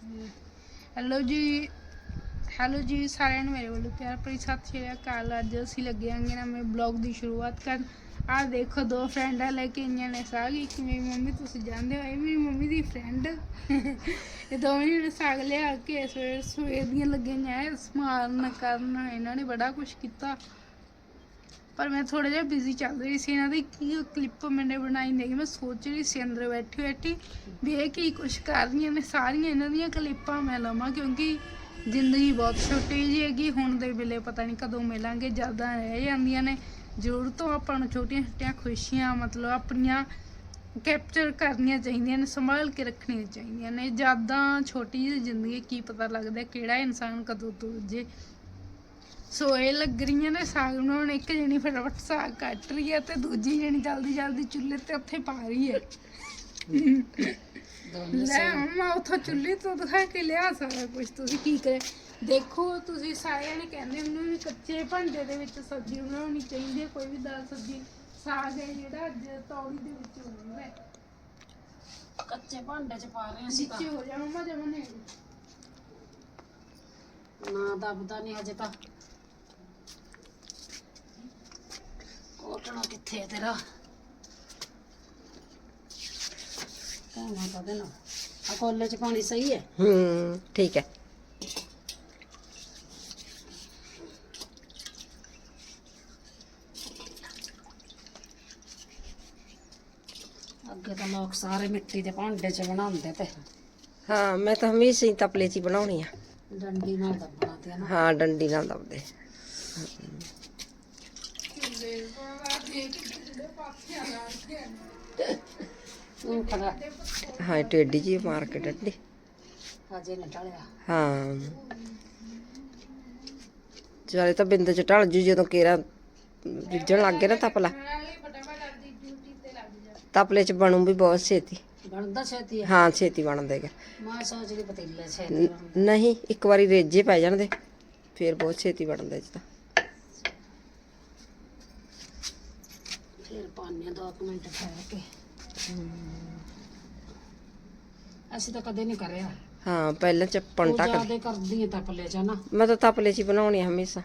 Hello ਜੀ hello ਜੀ, ਸਾਰਿਆਂ ਨੂੰ ਮੇਰੇ ਵੱਲੋਂ ਪਿਆਰ ਭਰੀ ਸਤਿ ਸ਼੍ਰੀ ਅਕਾਲ। ਅੱਜ ਅਸੀਂ ਲੱਗੇ ਆਂਗੇ ਨਵੇਂ ਬਲੌਗ ਦੀ ਸ਼ੁਰੂਆਤ ਕਰਨ। ਆਹ ਦੇਖੋ, ਦੋ ਫਰੈਂਡਾਂ ਲੈ ਕੇ ਆਈਆਂ ਨੇ ਸਾਗ। ਇੱਕ ਮੇਰੀ ਮੰਮੀ, ਤੁਸੀਂ ਜਾਣਦੇ ਹੋ, ਇਹ ਮੇਰੀ ਮੰਮੀ ਦੀ ਫਰੈਂਡ ਇਹ ਦੋਵੇਂ ਜਿਹੜੇ ਸਾਗ ਲਿਆ ਕੇ ਸਵੇਰ ਸਵੇਰ ਦੀਆਂ ਲੱਗੀਆਂ ਐ ਸਮਾਰਨ ਕਰਨ। ਇਹਨਾਂ ਨੇ ਬੜਾ ਕੁਝ ਕੀਤਾ। ਪਰ ਮੈਂ ਥੋੜਾ ਜਿਹਾ ਬਿਜ਼ੀ ਚੱਲ ਰਹੀ ਸੀ, ਇਹਨਾਂ ਦੀ ਕੀ ਕਲਿੱਪ ਮੈਨੇ ਬਣਾਈ ਨਹੀਂ ਮੈਂ ਸੋਚ ਰਹੀ ਸੀ ਅੰਦਰ ਬੈਠੀ ਬੈਠੀ ਵੀ ਇਹ ਕੀ ਕੁਛ ਕਰ ਰਹੀਆਂ ਨੇ, ਸਾਰੀਆਂ ਇਹਨਾਂ ਦੀਆਂ ਕਲਿੱਪਾਂ ਮੈਂ ਲਵਾਂ ਕਿਉਂਕਿ ਜ਼ਿੰਦਗੀ ਬਹੁਤ ਛੋਟੀ ਜਿਹੀ ਹੈਗੀ, ਹੁਣ ਦੇ ਵੇਲੇ ਪਤਾ ਨਹੀਂ ਕਦੋਂ ਮਿਲਾਂਗੇ ਜਦਾਂ ਰਹਿ ਜਾਂਦੀਆਂ ਨੇ, ਜ਼ਰੂਰ ਤੋਂ ਆਪਾਂ ਨੂੰ ਛੋਟੀਆਂ ਛੋਟੀਆਂ ਖੁਸ਼ੀਆਂ, ਮਤਲਬ ਆਪਣੀਆਂ ਕੈਪਚਰ ਕਰਨੀਆਂ ਚਾਹੀਦੀਆਂ ਨੇ, ਸੰਭਾਲ ਕੇ ਰੱਖਣੀਆਂ ਚਾਹੀਦੀਆਂ ਨੇ ਜਦਾਂ ਛੋਟੀ ਜਿਹੀ ਜ਼ਿੰਦਗੀ ਕੀ ਪਤਾ ਲੱਗਦਾ ਕਿਹੜਾ ਇਨਸਾਨ ਕਦੋਂ ਤੁਰ ਜੇ। ਸੋ ਇਹ ਲੱਗ ਰਹੀਆਂ ਨੇ ਸਾਗ ਬਣਾਉਣ ਇੱਕ ਜਣੀ ਫਟਾਫਟ ਸਾਗ ਕੱਟ ਰਹੀ ਹੈ ਤੇ ਦੂਜੀ ਜਣੀ ਜਲਦੀ ਜਲਦੀ ਚੁੱਲ੍ਹੇ ਤੇ ਉੱਥੇ ਪਾ ਰਹੀ ਹੈ। ਲੈ ਅੰਮਾ ਉਥੋਂ ਚੁੱਲ੍ਹੇ ਤੋਂ ਦਿਖਾ ਕੇ ਲਿਆ ਸਾਰਾ ਕੁਝ ਤੁਸੀਂ ਕੀ ਕਰੇ? ਦੇਖੋ ਤੁਸੀਂ ਸਾਰਿਆਂ ਨੇ ਕਹਿੰਦੇ ਮੈਨੂੰ ਵੀ ਕੱਚੇ ਭਾਂਡੇ ਦੇ ਵਿੱਚ ਸਬਜ਼ੀ ਬਣਾਉਣੀ ਚਾਹੀਦੀ ਹੈ ਕੋਈ ਵੀ ਦਾਲ ਸਬਜ਼ੀ ਸਾਗ ਹੈ ਜਿਹੜਾ ਅੱਜ ਤੌੜੀ ਦੇ ਵਿੱਚ ਬਣਦਾ ਹੈ। ਕੱਚੇ ਭਾਂਡੇ ਚ ਪਾ ਰਹੇ ਅਸੀਂ ਨੀਚੇ ਹੋ ਜਾ ਮੰਮਾ ਜਮਨੇ ਤਾਂ ਨਾ ਦਬਦਾ ਨਹੀਂ ਹਜੇ ਤਾਂ। ਕੋਟਣਾ ਕਿੱਥੇ ਹੈ ਤੇਰਾ ਕਹਿਣਾ ਤਾਂ ਦੇਣਾ ਆ ਕੋਲੇ ਚ ਪਾਣੀ ਸਹੀ ਹੈ ਹੂੰ ਠੀਕ ਹੈ ਅੱਗੇ ਤਾਂ ਲੋਕ ਸਾਰੇ ਮਿੱਟੀ ਦੇ ਭਾਂਡੇ ਚ ਬਣਾਉਂਦੇ ਤੇ। ਹਾਂ ਮੈਂ ਤਾਂ ਹਮੇਸ਼ਾ ਹੀ ਤਪਲੇ 'ਚ ਹੀ ਬਣਾਉਣੀ ਆ ਡੰਡੀ ਨਾਲ ਦੱਬਣਾ ਤੇ ਨਾ। ਹਾਂ ਡੰਡੀ ਨਾਲ ਦਬਦੇ ਉਹ ਖੜਾ ਹਾਂ ਟੇਡੀ ਜੀ ਮਾਰ ਕੇ ਡੰਡੀ ਹਜੇ ਨਾ ਟਲਿਆ ਹਾਂ। ਚਾਰੇ ਤਾਂ ਬਿੰਦ ਚ ਢਲ ਜੂ ਜਦੋਂ ਕੇਰਾ ਰਿੱਝਣ ਲੱਗ ਗਿਆ ਨਾ ਤਪਲਾ। ਤਪਲੇ ਚ ਬਣੂ ਵੀ ਬਹੁਤ ਛੇਤੀ। ਬਣਦਾ ਛੇਤੀ ਹੈ ਛੇਤੀ ਬਣ ਦੇਗਾ ਮੈਂ ਸੋਚਦੀ ਪਤੀਲੇ ਛੇਤੀ ਬਣਦਾ। ਨਹੀਂ ਇੱਕ ਵਾਰੀ ਰੇਜੇ ਪੈ ਜਾਣਦੇ ਫੇਰ ਬਹੁਤ ਛੇਤੀ ਬਣਦਾ ਇਹ ਤਾਂ। ਦੋ ਕੁ ਮਿੰਟ ਠਹਿਰ ਕੇ ਅਸੀਂ ਤਾਂ ਕਦੇ ਨਹੀਂ ਕਰਿਆ। ਹਾਂ ਪਹਿਲਾਂ ਚੱਪਣ ਟੱਕ ਜਿਆਦੇ ਕਰਦੀ ਹੈ ਤਪਲੇ ਚ ਨਾ ਮੈਂ ਤਾਂ ਤਪਲੇ 'ਚ ਹੀ ਬਣਾਉਣੀ ਆ ਹਮੇਸ਼ਾ।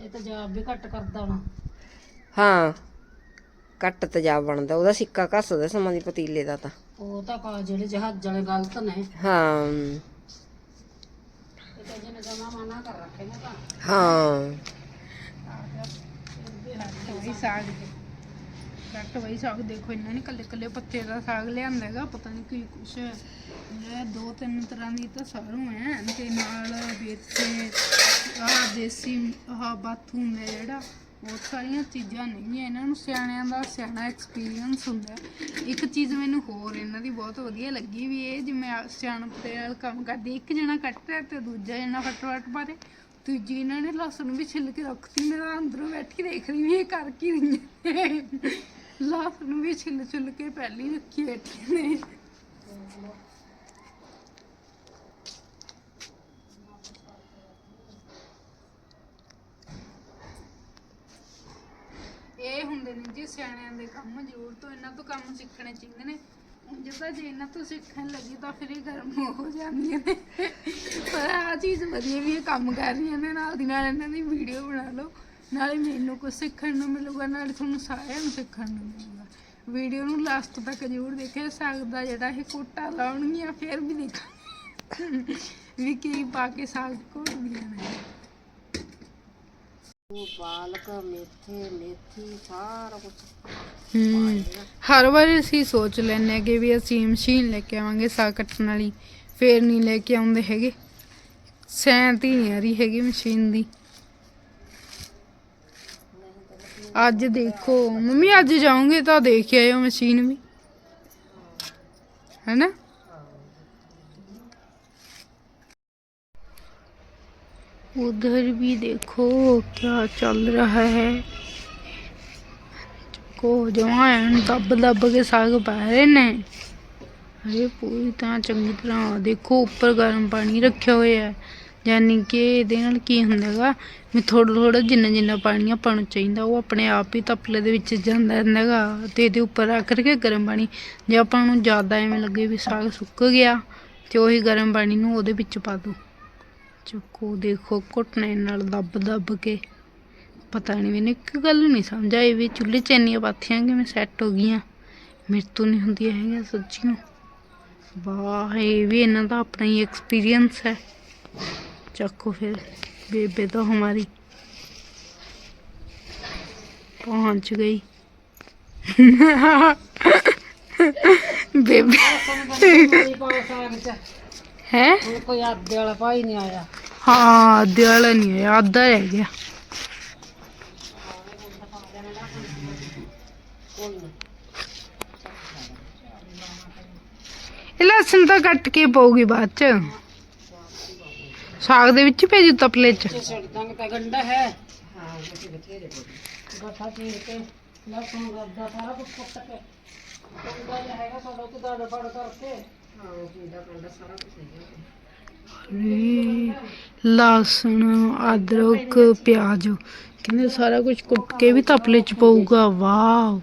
ਇਹ ਤਾਂ ਜਵਾਬ ਵੀ ਘੱਟ ਕਰਦਾ ਨਾ ਹਾਂ ਕੱਟ ਤੇਜ਼ਾਬ ਬਣਦਾ। ਉਹਦਾ ਸਿੱਕਾ ਘੱਸਦਾ ਸਮਾਂ ਦੀ ਪਤੀਲੇ ਦਾ ਤਾਂ। ਉਹ ਤਾਂ ਕਾ ਜਿਹੜੇ ਜਹਾਜ਼ ਵਾਲੇ ਗਲਤ ਨੇ। ਹਾਂ। ਇਹ ਤਾਂ ਜਿਹਨੇ ਜਮਾ ਮਨਾ ਕਰ ਰੱਖੇ ਨੇ ਤਾਂ। ਹਾਂ। ਵਹੀ ਸਾਗ ਦੇ। ਕੱਟ ਵਹੀ ਸਾਗ ਦੇਖੋ ਇਹਨਾਂ ਨੇ ਕੱਲੇ ਕੱਲੇ ਪੱਤੇ ਦਾ ਸਾਗ ਲਿਆਂਦਾ ਹੈਗਾ, ਪਤਾ ਨਹੀਂ ਕੀ ਕੁਛ। ਇਹ ਦੋ ਤਿੰਨ ਤਰ੍ਹਾਂ ਦੀ ਤਾਂ ਸਾਰੂ ਹੈ ਤੇ ਨਾਲ ਵੇਤੇ ਆਹ ਦੇਸੀ, ਆਹ ਬਾਥੂ ਹੁੰਦਾ ਜਿਹੜਾ, ਬਹੁਤ ਸਾਰੀਆਂ ਚੀਜ਼ਾਂ ਨਹੀਂ ਹੈ ਇਹਨਾਂ ਨੂੰ ਸਿਆਣਿਆਂ ਦਾ ਸਿਆਣਾ ਐਕਸਪੀਰੀਅੰਸ ਹੁੰਦਾ। ਇੱਕ ਚੀਜ਼ ਮੈਨੂੰ ਹੋਰ ਇਹਨਾਂ ਦੀ ਬਹੁਤ ਵਧੀਆ ਲੱਗੀ ਵੀ ਇਹ ਜਿਵੇਂ ਆ ਸਿਆਣਪ ਦੇ ਨਾਲ ਕੰਮ ਕਰਦੀ ਇੱਕ ਜਣਾ ਕੱਟ ਰਿਹਾ ਤੇ ਦੂਜਾ ਜਣਾ ਫਟਾਫਟ ਬਾਰੇ ਦੂਜੀ ਇਹਨਾਂ ਨੇ ਲਸਣ ਵੀ ਛਿੱਲ ਕੇ ਰੱਖਤੀ, ਮੈਂ ਅੰਦਰੋਂ ਬੈਠੀ ਦੇਖ ਰਹੀ ਵੀ ਇਹ ਕਰ ਕੀ ਰਹੀਆਂ ਨੇ। ਲਸਣ ਵੀ ਛਿੱਲ ਛਿੱਲ ਕੇ ਪਹਿਲੀ ਰੱਖੀ ਬੈਠੀ ਨੇ। ਇਹ ਹੁੰਦੇ ਨੇ ਜੀ ਸਿਆਣਿਆਂ ਦੇ ਕੰਮ, ਜ਼ਰੂਰ ਤੋਂ ਇਹਨਾਂ ਤੋਂ ਕੰਮ ਸਿੱਖਣੇ ਚਾਹੀਦੇ ਨੇ। ਉਂਝ ਜੇ ਇਹਨਾਂ ਤੋਂ ਸਿੱਖਣ ਲੱਗੀ ਤਾਂ ਫਿਰ ਇਹ ਗਰਮ ਹੋ ਜਾਂਦੀਆਂ ਨੇ। ਪਰ ਆ ਚੀਜ਼ ਵਧੀਆ ਵੀ ਇਹ ਕੰਮ ਕਰ ਰਹੀਆਂ ਨੇ, ਨਾਲ ਦੀ ਨਾਲ ਇਹਨਾਂ ਦੀ ਵੀਡੀਓ ਬਣਾ ਲਓ। ਨਾਲੇ ਮੈਨੂੰ ਕੁਝ ਸਿੱਖਣ ਨੂੰ ਮਿਲੂਗਾ, ਨਾਲੇ ਤੁਹਾਨੂੰ ਸਾਰਿਆਂ ਨੂੰ ਸਿੱਖਣ ਨੂੰ ਮਿਲੂਗਾ। ਵੀਡੀਓ ਨੂੰ ਲਾਸਟ ਤੱਕ ਜ਼ਰੂਰ ਦੇਖਿਓ ਸਾਗ ਦਾ ਜਿਹੜਾ ਇਹ ਕੋਟਾ ਲਾਉਣਗੀਆਂ, ਫਿਰ ਵੀ ਦੇਖਾਂ ਵੀ ਕੀ ਪਾ ਕੇ ਸਾਗ ਕੋਟਦੀਆਂ ਨੇ। ਉਹ ਪਾਲਕ ਮੇਥੇ, ਮੇਥੀ, ਸਾਰਾ ਕੁਝ ਹੂੰ, ਹਰ ਵਾਰ ਅਸੀਂ ਸੋਚ ਲੈਂਦੇ ਕਿ ਵੀ ਅਸੀਂ ਮਸ਼ੀਨ ਲੈ ਕੇ ਆਵਾਂਗੇ ਸਾਗ ਕੱਟਣ ਵਾਲੀ, ਫੇਰ ਨਹੀਂ ਲੈ ਕੇ ਆਉਂਦੇ ਹੈਗੇ। ਸੈਂਤ ਹੀ ਨਹੀਂ ਆ ਰਹੀ ਹੈਗੀ ਮਸ਼ੀਨ ਦੀ। ਅੱਜ ਦੇਖੋ, ਮੰਮੀ ਅੱਜ ਜਾਓਗੇ ਤਾਂ ਦੇਖ ਆਇਓ ਮਸ਼ੀਨ ਵੀ। ਹੈਨਾ? उधर भी देखो क्या चल रहा है ਕੋ ਜਵਾਨ ਦੱਬ ਦੱਬ ਕੇ ਸਾਗ ਪਾ ਰਹੇ ਨੇ ਅਰੇ ਪੂਰੀ ਤਾਂ ਚੰਗੀ ਤਰ੍ਹਾਂ ਦੇਖੋ ਉੱਪਰ ਗਰਮ ਪਾਣੀ ਰੱਖਿਆ ਹੋਇਆ ਹੈ ਯਾਨੀ ਕਿ ਇਹਦੇ ਨਾਲ ਕੀ ਹੁੰਦਾਗਾ ਵੀ ਥੋੜਾ ਥੋੜਾ ਜਿੰਨਾ ਜਿੰਨਾ ਪਾਣੀ ਆਪਾਂ ਨੂੰ ਚਾਹੀਦਾ ਉਹ ਆਪਣੇ ਆਪ ਹੀ ਤਪਲੇ ਦੇ ਵਿੱਚ ਜਾਂਦਾ ਰਹਿੰਦਾਗਾ ਤੇ ਇਹਦੇ ਉੱਪਰ ਰੱਖ ਕੇ ਗਰਮ ਪਾਣੀ ਜੇ ਆਪਾਂ ਨੂੰ ਜ਼ਿਆਦਾ ਐਵੇਂ ਲੱਗੇ ਵੀ ਸਾਗ ਸੁੱਕ ਗਿਆ ਤੇ ਉਹੀ ਗਰਮ ਪਾਣੀ ਨੂੰ ਉਹਦੇ ਵਿੱਚ ਪਾ ਦੋ ਚੱਕੋ ਦੇਖੋ ਘੁੱਟਣੇ ਨਾਲ ਦੱਬ ਦੱਬ ਕੇ। ਪਤਾ ਨਹੀਂ ਮੈਨੂੰ ਇੱਕ ਗੱਲ ਨਹੀਂ ਸਮਝ ਆਈ ਵੀ ਚੁੱਲ੍ਹੇ 'ਚ ਇੰਨੀਆਂ ਪਾਥੀਆਂ ਕਿਵੇਂ ਸੈੱਟ ਹੋ ਗਈਆਂ। ਮੇਰੇ ਤੋਂ ਨਹੀਂ ਹੁੰਦੀਆਂ ਹੈਗੀਆਂ ਸੱਚੀਓ ਵਾਹ ਇਹ ਵੀ ਇਹਨਾਂ ਦਾ ਆਪਣਾ ਹੀ ਐਕਸਪੀਰੀਅੰਸ ਹੈ। ਚੱਕੋ ਫਿਰ ਬੇਬੇ ਤਾਂ ਹਮਾਰੀ ਪਹੁੰਚ ਗਈ। ਬੇਬੇ ਹੈ? ਕੋਈ ਆਦੇ ਵਾਲਾ ਭਾਈ ਨਹੀਂ ਆਇਆ। ਹਾਂ ਅੱਧੇ ਵਾਲਾ ਨਹੀਂ ਹੈ ਅੱਧਾ ਰਹਿ ਗਿਆ। ਇਹ ਲਸਣ ਤਾਂ ਕੱਟ ਕੇ ਪਾਉਗੀ ਬਾਅਦ ਚ। ਸਾਗ ਦੇ ਵਿੱਚ ਭੇਜੂ ਤਪਲੇ ਚ। ਤੇ ਛੱਡ ਦਾਂਗੇ ਤਾਂ ਗੰਡਾ ਹੈ। ਹਾਂ ਬਥੇ ਬਥੇਰੇ ਗੱਠਾ ਚੀਰ ਕੇ ਲਸਣ ਗੱਦਾ ਸਾਰਾ ਕੁਝ ਕੁੱਟ ਕੇ। ਗੰਡਾ ਜਿਹਾ ਹੈਗਾ ਸਾਡਾ ਤੇ ਦਾੜਾ ਫੜ ਕਰਕੇ। ਹਾਂ ਲਸਣ, ਅਦਰਕ, ਪਿਆਜ਼ ਕਹਿੰਦੇ ਸਾਰਾ ਕੁਝ ਕੁੱਟ ਕੇ ਵੀ ਤਪਲੇ ਚ ਪਊਗਾ, ਵਾਓ।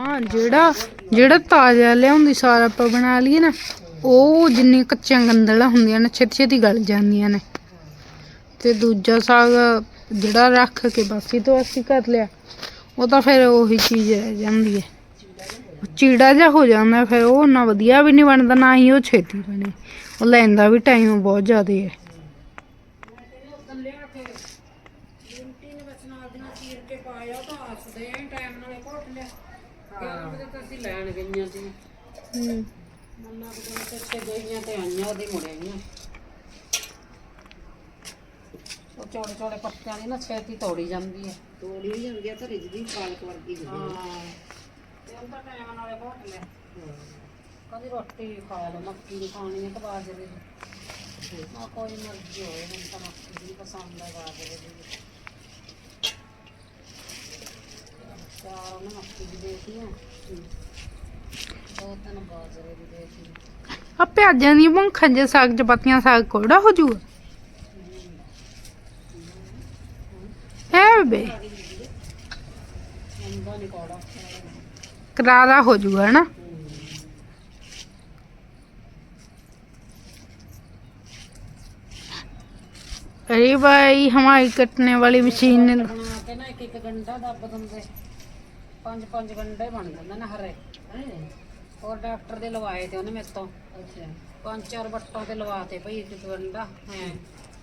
ਹਾਂ, ਜਿਹੜਾ ਜਿਹੜਾ ਤਾਜ਼ਾ ਲਿਆਉਂਦੀ, ਸਾਰਾ ਆਪਾਂ ਬਣਾ ਲਈਏ ਨਾ, ਉਹ ਜਿੰਨੀ ਕੱਚੀਆਂ ਗੰਦਲਾਂ ਹੁੰਦੀਆਂ ਨੇ, ਛੇਤੀ ਛੇਤੀ ਗਲ ਜਾਂਦੀਆਂ ਨੇ। ਤੇ ਦੂਜਾ ਸਾਗ ਜਿਹੜਾ ਰੱਖ ਕੇ ਬਾਸੀ ਤੋਂ ਅਸੀਂ ਕਰ ਲਿਆ, ਉਹ ਤਾਂ ਫਿਰ ਉਹੀ ਚੀਜ਼ ਰਹਿ ਜਾਂਦੀ ਹੈ। ਚੀੜਾ ਜਿਹਾ ਹੋ ਜਾਂਦਾ ਫਿਰ ਉਹ ਨਾ ਵਧੀਆ ਵੀ ਨਹੀਂ ਬਣਦਾ ਨਾ ਹੀ ਉਹ ਛੇਤੀ ਬਣੇ। ਉਹ ਲੈਂਦਾ ਵੀ ਟਾਈਮ ਬਹੁਤ ਜ਼ਿਆਦਾ ਹੈ। ਲੈਣ ਗਈਆਂ ਸੀ ਮੰਨਾ ਕਿ ਤੇ ਇੱਥੇ ਗਈਆਂ ਤੇ ਆਈਆਂ ਉਹਦੀ ਮੁੜੀਆਂ ਉਹ ਚੌੜੇ ਚੌੜੇ ਪੱਤਿਆਂ ਦੀ ਨਾ ਛੇਤੀ ਤੋੜੀ ਜਾਂਦੀ ਹੈ। ਤੋੜੀ ਜਾਂਦੀ ਹੈ ਤੇ ਰਿਜਦੀ ਪਾਲਕ ਵਰਗੀ ਹੁੰਦੀ ਹਾਂ। ਤੇ ਟਾਈਮ ਨਾਲੇ ਕਦੀ ਰੋਟੀ ਖਾ ਲਓ ਮੱਕੀ ਦੀ ਖਾਣੀ ਹੈ ਤੇ ਬਾਜਰੇ ਦੀ। ਨਾ ਕੋਈ ਮਰਜ਼ੀ ਹੋਵੇ ਮੈਨੂੰ ਤਾਂ ਮੱਕੀ ਦੀ ਪਸੰਦ ਹੈ ਬਾਜਰੇ ਦੀ। ਚਾਰ ਉਹਨੇ ਮੱਕੀ ਦੀ ਦੇਤੀ ਆ। ਦੋ ਤਿੰਨ ਬਾਜਰੇ ਦੀ ਦੇਤੀ ਆ ਪਿਆਜ਼ਾਂ ਦੀਆਂ ਭੁੰਖਾਂ ਜੇ ਸਾਗ ਚ ਪੱਤੀਆਂ ਸਾਗ ਕੋੜਾ ਹੋ ਜੂਗਾ? ਹੈ। ਬੇ ਅੰਦਾ ਨਹੀਂ ਕੋੜਾ। ਕਰਾਰਾ ਹੋ ਜੂਗਾ ਹੈ ਨਾ अरे भाई हमारी कटने वाली मशीन ने ਬਣਾ ਕੇ ਨਾ ਇੱਕ ਇੱਕ ਗੰਡਾ ਦੱਬ ਦਿੰਦੇ ਪੰਜ ਪੰਜ ਗੰਡੇ ਬਣ ਜਾਂਦੇ ਨੇ ਹਰੇ ਹੋਰ ਡਾਕਟਰ ਦੇ ਲਵਾਏ ਤੇ ਉਹਨੇ ਮੇਰੇ ਤੋਂ ਅੱਛਾ ਪੰਜ ਚਾਰ ਵੱਟਾਂ ਤੇ ਲਵਾਤੇ ਭਈ ਇੱਕ ਇੱਕ ਗੰਡਾ ਹੈ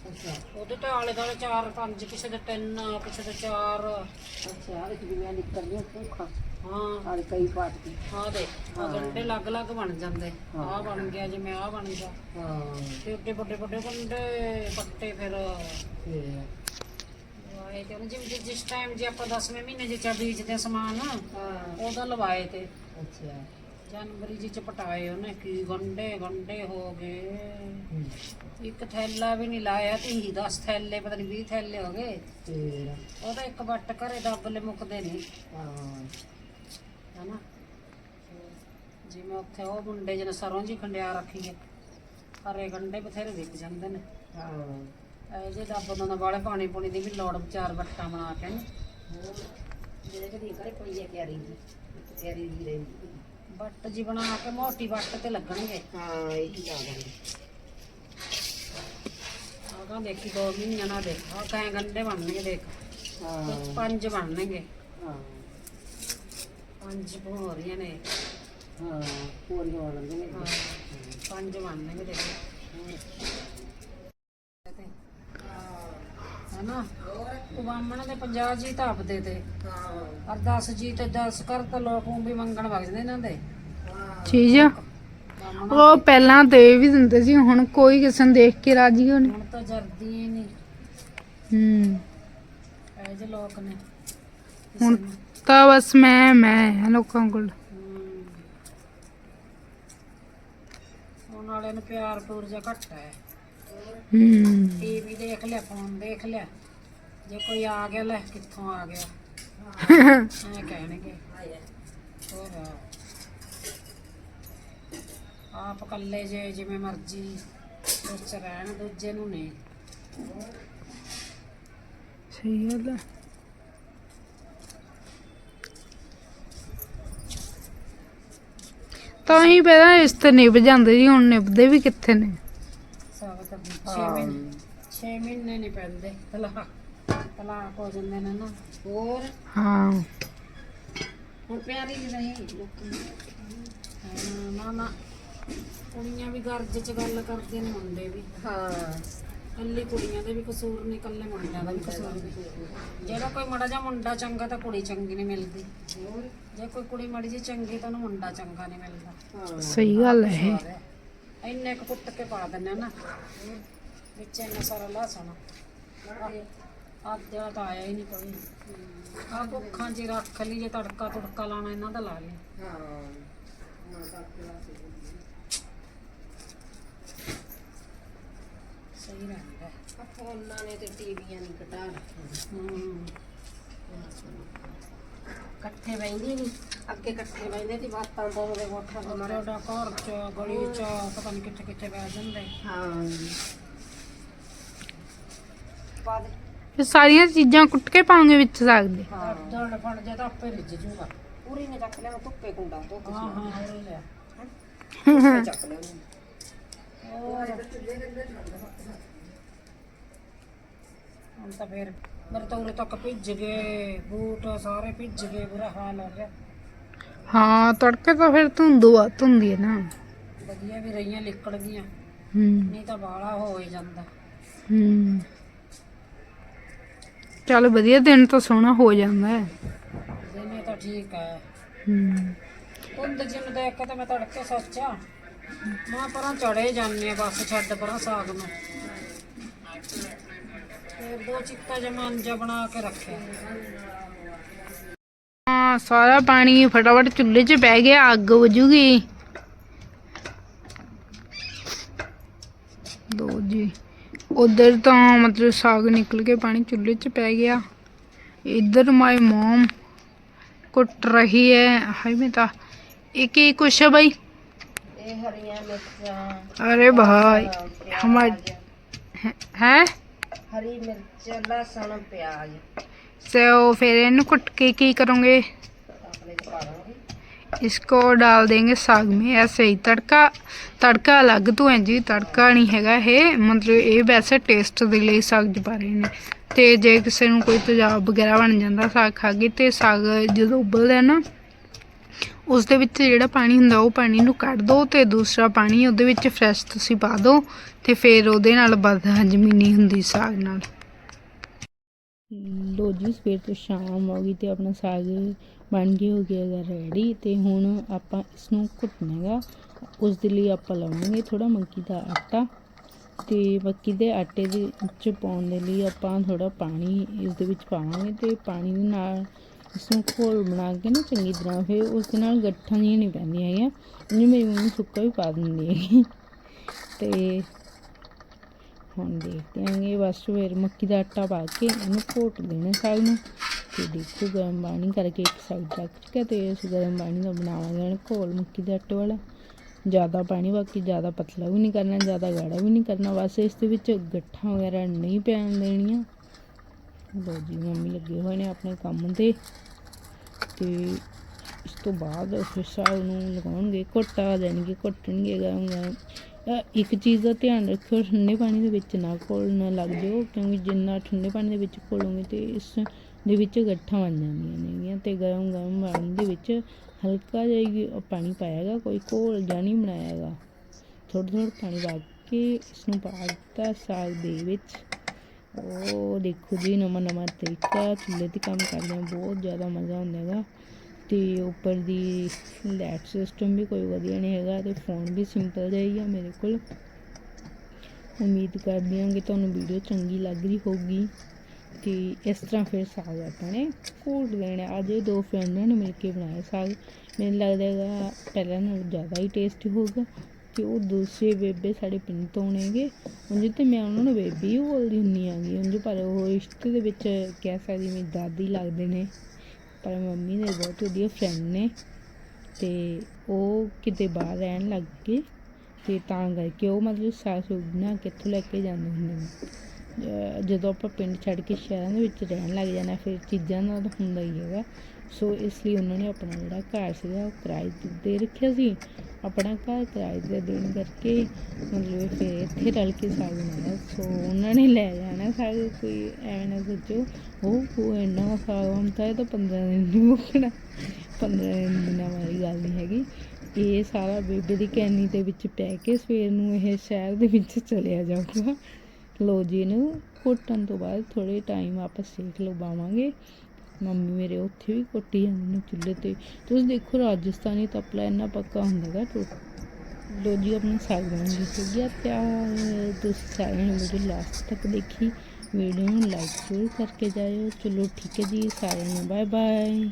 ਅੱਛਾ ਉਹਦੇ ਤੇ ਆਲੇ ਦੁਆਲੇ ਚਾਰ ਪੰਜ ਕਿਸੇ ਦੇ ਤਿੰਨ ਕਿਸੇ ਦੇ ਚਾਰ ਅੱਛਾ ਆ ਦੇਖੀ ਮੈਂ ਨਿਕਲਦੀ ਭੁੱਖਾ ਹਾਂ। ਆ ਕਈ ਪਾਟ ਦੀ। ਹਾਂ ਦੇ ਆ ਗੰਡੇ ਲੱਗ ਲੱਗ ਬਣ ਜਾਂਦੇ। ਆ ਬਣ ਗਿਆ ਜਿਵੇਂ ਆ ਬਣ ਗਿਆ। ਹਾਂ। ਤੇ ਉੱਤੇ ਵੱਡੇ ਵੱਡੇ ਗੰਡੇ ਪੱਟੇ ਫਿਰ ਲਵਾਏ ਤੇ ਉਹਨੇ ਜਿਵੇਂ ਜਿਸ ਟਾਈਮ ਜੇ ਆਪਾਂ 10ਵੇਂ ਮਹੀਨੇ ਜੇ ਚਾ ਬੀਜਦੇ ਆ ਸਮਾਨ ਉਹਦਾ ਲਵਾਏ ਤੇ। ਅੱਛਾ। ਜਨਵਰੀ ਜੀ ਚ ਪਟਾਏ ਉਹਨੇ ਕੀ ਗੰਡੇ ਗੰਡੇ ਹੋ ਗਏ। ਇੱਕ ਥੈਲਾ ਵੀ ਨਹੀਂ ਲਾਇਆ ਤੇ ਹੀ 10 ਥੈਲੇ ਪਤਾ ਨਹੀਂ 20 ਥੈਲੇ ਹੋ ਗਏ। ਉਹਦਾ ਇੱਕ ਵੱਟ ਘਰੇ ਦੱਬਲੇ ਮੁੱਕਦੇ ਨਹੀਂ ਹਨਾ? ਜਿਵੇਂ ਉੱਥੇ ਉਹ ਮੁੰਡੇ ਜਿਹਨੇ ਸਰੋਂ ਜੀ ਖੰਡਿਆ ਰੱਖੀ ਹੈ ਹਰੇ ਗੰਡੇ ਬਥੇਰੇ ਵਿਕ ਜਾਂਦੇ ਨੇ। ਇਹ ਜੇ ਦਾ ਵਾਲੇ ਪਾਣੀ ਪੂਣੀ ਦੀ ਵੀ ਲੋੜ ਚਾਰ ਵੱਟਾਂ ਬਣਾ ਕੇ ਨਾ। ਜਿਹੜੇ ਕਦੀ ਘਰੇ ਪਈ ਹੈ ਕਿਆਰੀ ਦੀ? ਕਿਆਰੀ ਦੀ ਰਹਿੰਦੀ ਵੱਟ ਜੀ ਬਣਾ ਕੇ ਮੋਟੀ ਵੱਟ ਤੇ ਲੱਗਣਗੇ। ਹਾਂ ਇਹ ਹੀ ਲਾ ਦਾਂਗੇ। ਆਗਾ ਦੇਖੀ ਦੋ ਮਹੀਨਿਆਂ ਨਾਲ ਦੇਖ ਆ ਕਾਂ ਗੰਡੇ ਬਣਨਗੇ ਦੇਖ। ਹਾਂ। ਪੰਜ ਬਣਨਗੇ। ਹਾਂ। ਪੰਜ ਹੋ ਰਹੀਆਂ ਨੇ। ਹਾਂ ਪੂਰੀਆਂ ਬਣਨਗੇ ਨੇ। ਹਾਂ ਪੰਜ ਬਣਨਗੇ ਦੇਖ ਹਨਾ? ਉਹ ਬਾਹਮਣ ਦੇ 50 ਜੀ ਧਾਪਦੇ ਤੇ। 10 ਜੀ ਤੇ 10 ਕਰ ਤਾਂ ਲੋਕ ਊਂ ਵੀ ਮੰਗਣ ਵਗ ਜਾਂਦੇ ਇਹਨਾਂ ਦੇ। ਚੀਜ਼ ਉਹ ਪਹਿਲਾਂ ਤੇ ਇਹ ਵੀ ਦਿੰਦੇ ਸੀ ਹੁਣ ਕੋਈ ਕਿਸੇ ਨੂੰ ਦੇਖ ਕੇ ਰਾਜੀ ਹੋਣੀ ਹੁਣ ਤਾਂ ਜਰਦੀ ਹੀ ਨਹੀਂ। ਹੂੰ। ਇਹ ਜੇ ਲੋਕ ਨੇ। ਹੁਣ ਤਾਂ ਬਸ ਮੈਂ ਮੈਂ ਆ ਲੋਕਾਂ ਕੋਲ। ਹਮ। ਹੁਣ ਵਾਲੇ ਨੂੰ ਪਿਆਰ ਪੂਰ ਜਿਹਾ ਘੱਟ ਹੈ। ਹੂੰ। ਟੀਵੀ ਦੇਖ ਲਿਆ ਫੋਨ ਦੇਖ ਲਿਆ। ਜੇ ਕੋਈ ਆ ਗਿਆ ਲੈ ਕਿੱਥੋਂ ਆ ਗਿਆ? ਐ ਕਹਿਣਗੇ। ਹੋਰ? ਆਪ ਇਕੱਲੇ ਜੇ ਜਿਵੇਂ ਮਰਜ਼ੀ ਵਿੱਚ ਰਹਿਣ ਦੂਜੇ ਨੂੰ ਨਹੀਂ। ਸਹੀ ਗੱਲ ਹੈ। ਤਾਂ ਹੀ ਪਹਿਲਾਂ ਇਸ ਤੇ ਨਿਭ ਜਾਂਦੇ ਸੀ ਹੁਣ ਨਿਭਦੇ ਵੀ ਕਿੱਥੇ ਨੇ? ਸਾਗ ਤਾਂ 6 ਮਹੀਨੇ 6 ਮਹੀਨੇ ਨਹੀਂ ਪੈਂਦੇ ਤਲਾਕ। ਤਲਾਕ ਹੋ ਜਾਂਦੇ ਨੇ ਨਾ। ਹੋਰ? ਹਾਂ। ਹੁਣ ਪਿਆਰੀ ਨਹੀਂ ਰਹੀ ਹਾਂ, ਨਾ ਨਾ। ਕੁੜੀਆਂ ਵੀ ਗਰਜ ਚ ਗੱਲ ਕਰਦੇ ਨੇ ਮੁੰਡੇ ਵੀ। ਹਾਂ। ਕੱਲੀ ਕੁੜੀਆਂ ਦੇ ਵੀ ਕਸੂਰ ਨਹੀਂ ਕੱਲੇ ਮੁੰਡਿਆਂ ਦਾ ਵੀ ਕਸੂਰ ਨਹੀਂ ਜਿਹੜਾ ਕੋਈ ਮਾੜਾ ਜਿਹਾ ਮੁੰਡਾ ਚੰਗਾ ਤਾਂ ਕੁੜੀ ਚੰਗੀ ਨਹੀਂ ਮਿਲਦੀ। ਜੇ ਕੋਈ ਕੁੜੀ ਮਾੜੀ ਜਿਹੀ ਚੰਗੀ ਤਾਂ ਉਹਨੂੰ ਮੁੰਡਾ ਚੰਗਾ ਨਹੀਂ ਮਿਲਦਾ। ਸਹੀ ਗੱਲ ਹੈ ਇਹ। ਇੰਨੇ ਕੁ ਕੁੱਟ ਕੇ ਪਾ ਦਿੰਦੇ ਨਾ। ਵਿੱਚ ਇੰਨਾ ਸਾਰਾ ਲਸਣ ਆਹ ਜਿਹੜਾ ਤਾਂ ਆਇਆ ਹੀ ਨਹੀਂ ਕੋਈ। ਆ ਭੁੱਖਾਂ ਹੀ ਰੱਖ ਲਈ ਜੇ ਤੜਕਾ ਤੁੜਕਾ ਲਾਣਾ ਇਹਨਾਂ ਦਾ ਲਾ ਲਈ ਹਾਂ। ਸਹੀ ਰਹਿੰਦਾ ਫੋਨਾਂ ਨੇ ਤੇ ਟੀਵੀਆਂ ਨਹੀਂ ਘਟਾ ਰੱਖੀਆਂ ਹੂੰ ਇਕੱਠੇ ਬੈਂਦੀ ਨਹੀਂ ਅੱਗੇ ਇਕੱਠੇ ਬੈਂਦੇ ਸੀ ਬਾਤਾਂ ਪਾਉਂਦੇ ਕੋਠਾ ਤੋਂ ਮਾਰੇ ਉਹਦਾ ਘਰ 'ਚ ਗਲੀ 'ਚ ਪਤਾ ਨਹੀਂ ਕਿੱਥੇ ਕਿੱਥੇ ਬਹਿ ਜਾਂਦੇ ਹਾਂ ਬਾਦ ਇਹ ਸਾਰੀਆਂ ਚੀਜ਼ਾਂ ਕੁੱਟ ਕੇ ਪਾਉਂਗੇ ਵਿੱਚ ਸਾਗ ਦੇ ਹਾਂ ਦਣ ਫੜ ਜਾ ਤਾਂ ਆਪੇ ਰਿੱਝ ਜੂਗਾ ਪੂਰੀ ਨੇ ਚੱਕ ਲਿਆ ਧੁੱਪੇ ਕੁੰਡਾ ਤੋਂ ਹਾਂ ਹਾਂ ਹੋਰ ਲਿਆ ਚੱਕ ਲਿਆ ਉਹਨੇ। ਹੁਣ ਤਾਂ ਫੇਰ ਮੇਰੇ ਤਾਂ ਉਰੇ ਤੱਕ ਭਿੱਜ ਗਏ ਬੂਟ ਸਾਰੇ ਭਿੱਜ ਗਏ ਬੁਰਾ ਹਾਲ ਹੋ ਗਿਆ। ਹਾਂ ਤੜਕੇ ਤਾਂ ਫਿਰ ਧੁੰਦੂ ਆ ਧੁੰਦੀ ਹੈ ਨਾ। ਵਧੀਆ ਵੀ ਰਹੀਆਂ ਲਿਕੜ ਗਈਆਂ। ਹੂੰ। ਨਹੀਂ ਤਾਂ ਬਾਲਾ ਹੋ ਹੀ ਜਾਂਦਾ। ਹੂੰ। ਚੱਲ ਵਧੀਆ ਦਿਨ ਤਾਂ ਸੋਹਣਾ ਹੋ ਜਾਂਦਾ ਹੈ। ਦਿਨੇ ਤਾਂ ਠੀਕ ਹੈ। ਹੂੰ। ਕੁੰਦ ਜੀ ਨੂੰ ਦੇਖ ਕੇ ਤਾਂ ਮੈਂ ਤੜਕੇ ਸੋਚਿਆ ਮਾਂ ਪਰਾਂ ਚੜੇ ਜਾਂਦੇ ਆ ਬਸ ਛੱਡ ਪਰਾਂ ਸਾਗ ਨੂੰ। ਫਿਰ ਦੋ ਚਿੱਟਾ ਜਿਹਾ ਬਣਾ ਕੇ ਰੱਖਿਆ। ਹਾਂ, ਸਾਰਾ ਪਾਣੀ ਫਟਾਫਟ ਚੁੱਲ੍ਹੇ 'ਚ ਪੈ ਗਿਆ, ਅੱਗ ਵਜੂਗੀ ਲੋ ਜੀ, ਉਧਰ ਤਾਂ ਮਤਲਬ ਸਾਗ ਨਿਕਲ ਕੇ ਪਾਣੀ ਚੁੱਲ੍ਹੇ 'ਚ ਪੈ ਗਿਆ। ਇੱਧਰ ਮਾਈ ਮਮ ਕੁੱਟ ਰਹੀ ਹੈ। ਹਾਏ ਮੈਂ ਤਾਂ ਇਹ ਕੀ ਕੁਛ ਹੈ ਬਾਈ। ਇਹ ਹਰੀਆਂ ਮਿਰਚਾਂ अरे भाई हमारे है ਹਰੀ ਮਿਰਚ ਲਸਣ ਪਿਆਜ਼ सो फिर इन कुट के की करोगे ਆਪਣੇ ਚ ਪਾ ਦਾਂਗੇ इसको डाल देंगे साग में ऐसे ही तड़का तड़का अलग तो है जी तड़का नहीं हैगा ਇਹ ਮਤਲਬ ਇਹ ਵੈਸੇ ਟੇਸਟ ਦੇ ਲਈ ਸਾਗ ਚ ਪਾ ਰਹੇ ਨੇ ਤੇ ਜੇ ਕਿਸੇ ਨੂੰ ਕੋਈ ਤੇਜ਼ਾਬ ਵਗੈਰਾ ਬਣ ਜਾਂਦਾ ਸਾਗ ਖਾ ਕੇ ਤੇ ਸਾਗ ਜਦੋਂ ਉਬਲਦਾ ਨਾ ਉਸ ਦੇ ਵਿੱਚ ਜਿਹੜਾ ਪਾਣੀ ਹੁੰਦਾ, ਉਹ ਪਾਣੀ ਨੂੰ ਕੱਢ ਦਿਓ ਤੇ ਦੂਸਰਾ ਪਾਣੀ ਉਹਦੇ ਵਿੱਚ ਫਰੈਸ਼ ਤੁਸੀਂ ਪਾ ਦਿਓ ਤੇ ਫਿਰ ਉਹਦੇ ਨਾਲ ਬਦ ਹਜਮੀ ਨਹੀਂ ਹੁੰਦੀ ਸਾਗ ਨਾਲ। ਲੋ ਜੀ, ਸਵੇਰ ਤੋਂ ਸ਼ਾਮ ਹੋ ਗਈ ਤੇ ਆਪਣਾ ਸਾਗ ਬਣ ਗਿਆ, ਹੋ ਗਿਆ ਹੈਗਾ ਰੈਡੀ ਤੇ ਹੁਣ ਆਪਾਂ ਇਸ ਨੂੰ ਕੁੱਟਣਾ ਹੈਗਾ। ਉਸ ਦੇ ਲਈ ਆਪਾਂ ਲਵਾਂਗੇ ਥੋੜਾ ਮੱਕੀ ਦਾ ਆਟਾ ਤੇ ਮੱਕੀ ਦੇ ਆਟੇ ਦੇ ਵਿੱਚ ਪਾਉਣ ਦੇ ਲਈ ਆਪਾਂ ਥੋੜਾ ਪਾਣੀ ਇਸ ਦੇ ਵਿੱਚ ਪਾਵਾਂਗੇ ਤੇ ਪਾਣੀ ਦੇ ਨਾਲ ਇਸ ਨੂੰ ਘੋਲ ਬਣਾ ਕੇ ਨਾ ਚੰਗੀ ਤਰ੍ਹਾਂ, ਫਿਰ ਉਸ ਦੇ ਨਾਲ ਗੱਠਾਂ ਜਿਹੀਆਂ ਨਹੀਂ ਪੈਂਦੀਆਂ ਹੈਗੀਆਂ ਜਿਵੇਂ ਮੇਰੀ ਮੰਮੀ ਸੁੱਕਾ ਵੀ ਪਾ ਦਿੰਦੀ ਹੈਗੀ। ਤੇ ਹੁਣ ਦੇਖਦੇ ਆਂਗੇ, ਬਸ ਫਿਰ ਮੱਕੀ ਦਾ ਆਟਾ ਪਾ ਕੇ ਇਹਨੂੰ ਘੋਟ ਦੇਣਾ ਸਾਗ ਨੂੰ। ਤੇ ਦੇਖੋ ਗਰਮ ਪਾਣੀ ਕਰਕੇ ਇੱਕ ਸਾਈਡ ਰੱਖ ਚੁੱਕਿਆ ਤੇ ਇਸ ਗਰਮ ਪਾਣੀ ਦਾ ਬਣਾਵਾਂਗੇ ਹੁਣ ਘੋਲ ਮੱਕੀ ਦੇ ਆਟੇ ਵਾਲਾ। ਜ਼ਿਆਦਾ ਪਾਣੀ ਬਾਕੀ ਜ਼ਿਆਦਾ ਪਤਲਾ ਵੀ ਨਹੀਂ ਕਰਨਾ, ਜ਼ਿਆਦਾ ਗਾੜਾ ਵੀ ਨਹੀਂ ਕਰਨਾ, ਬਸ ਇਸ ਦੇ ਵਿੱਚ ਗੱਠਾਂ ਵਗੈਰਾ ਨਹੀਂ ਪੈਣ ਦੇਣੀਆਂ। ਲੋ ਜੀ ਮੰਮੀ ਲੱਗੇ ਹੋਏ ਨੇ ਆਪਣੇ ਕੰਮ ਤੇ। ਤੇ ਇਸ ਤੋਂ ਬਾਅਦ ਫਿਰ ਸਾਗ ਨੂੰ ਲਗਾਉਣਗੇ, ਘੋਟਾ ਦੇਣਗੇ ਘੋਟਣਗੇ, ਗਰਮ ਗਰਮ। ਇੱਕ ਚੀਜ਼ ਦਾ ਧਿਆਨ ਰੱਖਿਓ, ਠੰਡੇ ਪਾਣੀ ਦੇ ਵਿੱਚ ਨਾ ਘੋਲਣਾ ਲੱਗ ਜਾਓ, ਕਿਉਂਕਿ ਜਿੰਨਾ ਠੰਡੇ ਪਾਣੀ ਦੇ ਵਿੱਚ ਘੋਲੋਗੇ ਤੇ ਇਸ ਦੇ ਵਿੱਚ ਗੱਠਾਂ ਬਣ ਜਾਂਦੀਆਂ ਨੇਗੀਆਂ ਤੇ ਗਰਮ ਗਰਮ ਪਾਣੀ ਦੇ ਵਿੱਚ ਹਲਕਾ ਜਿਹਾ ਹੀ ਪਾਣੀ ਪਾਇਆਗਾ, ਕੋਈ ਘੋਲ ਜਾਂ ਨਹੀਂ ਬਣਾਇਆਗਾ। ਥੋੜ੍ਹਾ ਥੋੜ੍ਹਾ ਪਾਣੀ ਪਾ ਕੇ ਇਸ ਨੂੰ ਪਾ ਦਿੱਤਾ ਸਾਗ ਦੇ ਵਿੱਚ। ਉਹ ਦੇਖੋ ਜੀ, ਨਵਾਂ ਨਵਾਂ ਤਰੀਕਾ ਚੁੱਲ੍ਹੇ ਤੇ ਕੰਮ ਕਰਦੇ ਹਾਂ ਬਹੁਤ ਜ਼ਿਆਦਾ ਮਜ਼ਾ ਆਉਂਦਾ ਹੈਗਾ। ਤੇ ਉੱਪਰ ਦੀ ਲੈਟ ਸਿਸਟਮ ਵੀ ਕੋਈ ਵਧੀਆ ਨਹੀਂ ਹੈਗਾ ਤੇ ਫੋਨ ਵੀ ਸਿੰਪਲ ਜਿਹਾ ਹੀ ਆ ਮੇਰੇ ਕੋਲ। ਉਮੀਦ ਕਰਦੀ ਹਾਂ ਕਿ ਤੁਹਾਨੂੰ ਵੀਡੀਓ ਚੰਗੀ ਲੱਗ ਰਹੀ ਹੋਊਗੀ। ਤੇ ਇਸ ਤਰ੍ਹਾਂ ਫਿਰ ਸਾਗ ਆਪਾਂ ਨੇ ਘੋਟ ਲੈਣਾ ਅੱਜ ਇਹ ਦੋ ਫਰੈਂਡਾਂ ਨੇ ਮਿਲ ਕੇ ਬਣਾਇਆ ਸਾਗ। ਮੈਨੂੰ ਲੱਗਦਾ ਹੈਗਾ ਪਹਿਲਾਂ ਨਾਲੋਂ ਜ਼ਿਆਦਾ ਹੀ ਟੇਸਟੀ ਹੋਊਗਾ। ਤੇ ਉਹ ਦੂਸਰੇ ਬੇਬੇ ਸਾਡੇ ਪਿੰਡ ਤੋਂ ਆਉਣਗੇ ਉਂਝ ਤੇ ਮੈਂ ਉਹਨਾਂ ਨੂੰ ਬੇਬੀ ਹੀ ਬੋਲਦੀ ਹੁੰਨੀ ਆਗੀ ਉਂਝ ਪਰ ਉਹ ਰਿਸ਼ਤੇ ਦੇ ਵਿੱਚ ਕਹਿ ਸਕਦੀ ਮੇਰੀ ਦਾਦੀ ਲੱਗਦੇ ਨੇ। ਪਰ ਮੰਮੀ ਦੇ ਬਹੁਤ ਵਧੀਆ ਫਰੈਂਡ ਨੇ। ਤੇ ਉਹ ਕਿਤੇ ਬਾਹਰ ਰਹਿਣ ਲੱਗ ਗਏ। ਤੇ ਤਾਂ ਕਰਕੇ ਉਹ ਮਤਲਬ ਸਾਗ ਸੂਗ ਨਾ ਕਿੱਥੋਂ ਲੈ ਕੇ ਜਾਂਦੇ ਹੁੰਦੇ ਨੇ। ਜਦੋਂ ਆਪਾਂ ਪਿੰਡ ਛੱਡ ਕੇ ਸ਼ਹਿਰਾਂ ਦੇ ਵਿੱਚ ਰਹਿਣ ਲੱਗ ਜਾਣਾ ਫਿਰ ਚੀਜ਼ਾਂ ਦਾ ਤਾਂ ਹੁੰਦਾ ਹੀ ਹੈਗਾ। ਸੋ ਇਸ ਲਈ ਉਹਨਾਂ ਨੇ ਆਪਣਾ ਜਿਹੜਾ ਘਰ ਸੀਗਾ ਉਹ ਕਿਰਾਏ ਦੇ ਰੱਖਿਆ ਸੀ। ਆਪਣਾ ਘਰ ਕਿਰਾਏ ਤੇ ਦੇਣ ਕਰਕੇ ਮਤਲਬ ਫਿਰ ਇੱਥੇ ਰਲ ਕੇ ਸਾਗ ਬਣਾਇਆ। ਸੋ ਉਹਨਾਂ ਨੇ ਲੈ ਜਾਣਾ ਸਾਗ, ਕੋਈ ਐਵੇਂ ਨਾ ਸੋਚੋ, ਉਹ ਉਹ ਇੰਨਾ ਸਾਗ ਹੁੰਦਾ ਇਹ ਤਾਂ 15 ਦਿਨ ਨਹੀਂ ਮੁੱਕਣਾ 15 ਦਿਨਾਂ ਵਾਲੀ ਗੱਲ ਨਹੀਂ ਹੈਗੀ। ਇਹ ਸਾਰਾ ਬੇਬੇ ਦੀ ਕੈਨੀ ਦੇ ਵਿੱਚ ਪੈ ਕੇ ਸਵੇਰ ਨੂੰ ਇਹ ਸ਼ਹਿਰ ਦੇ ਵਿੱਚ ਚਲਿਆ ਜਾਊਗਾ। ਲੋ ਜੀ ਨੂੰ ਕੁੱਟਣ ਤੋਂ ਬਾਅਦ ਥੋੜੇ ਟਾਈਮ ਆਪਾਂ ਸੇਕ ਲਵਾਵਾਂਗੇ ਮੰਮੀ ਮੇਰੇ ਉੱਥੇ ਵੀ ਕੁੱਟੀ ਜਾਂਦੇ ਨੇ ਚੁੱਲ੍ਹੇ ਤੇ। ਤੁਸੀਂ ਦੇਖੋ ਰਾਜਸਥਾਨੀ ਤਪਲਾ ਇੰਨਾ ਪੱਕਾ ਹੁੰਦਾ ਗਾ ਲੋ ਜੀ ਆਪਣਾ ਸਾਗ ਬਣ ਹੋ ਗਿਆ ਤਿਆਰ ਤੁਸੀਂ ਸਾਰਿਆਂ ਨੇ ਵੀਡੀਓ ਲਾਸਟ ਤੱਕ ਦੇਖੀ। ਵੀਡੀਓ ਨੂੰ ਲਾਈਕ ਜ਼ਰੂਰ ਕਰਕੇ ਜਾਇਓ। ਚਲੋ ਠੀਕ ਹੈ ਜੀ, ਸਾਰਿਆਂ ਨੂੰ ਬਾਏ ਬਾਏ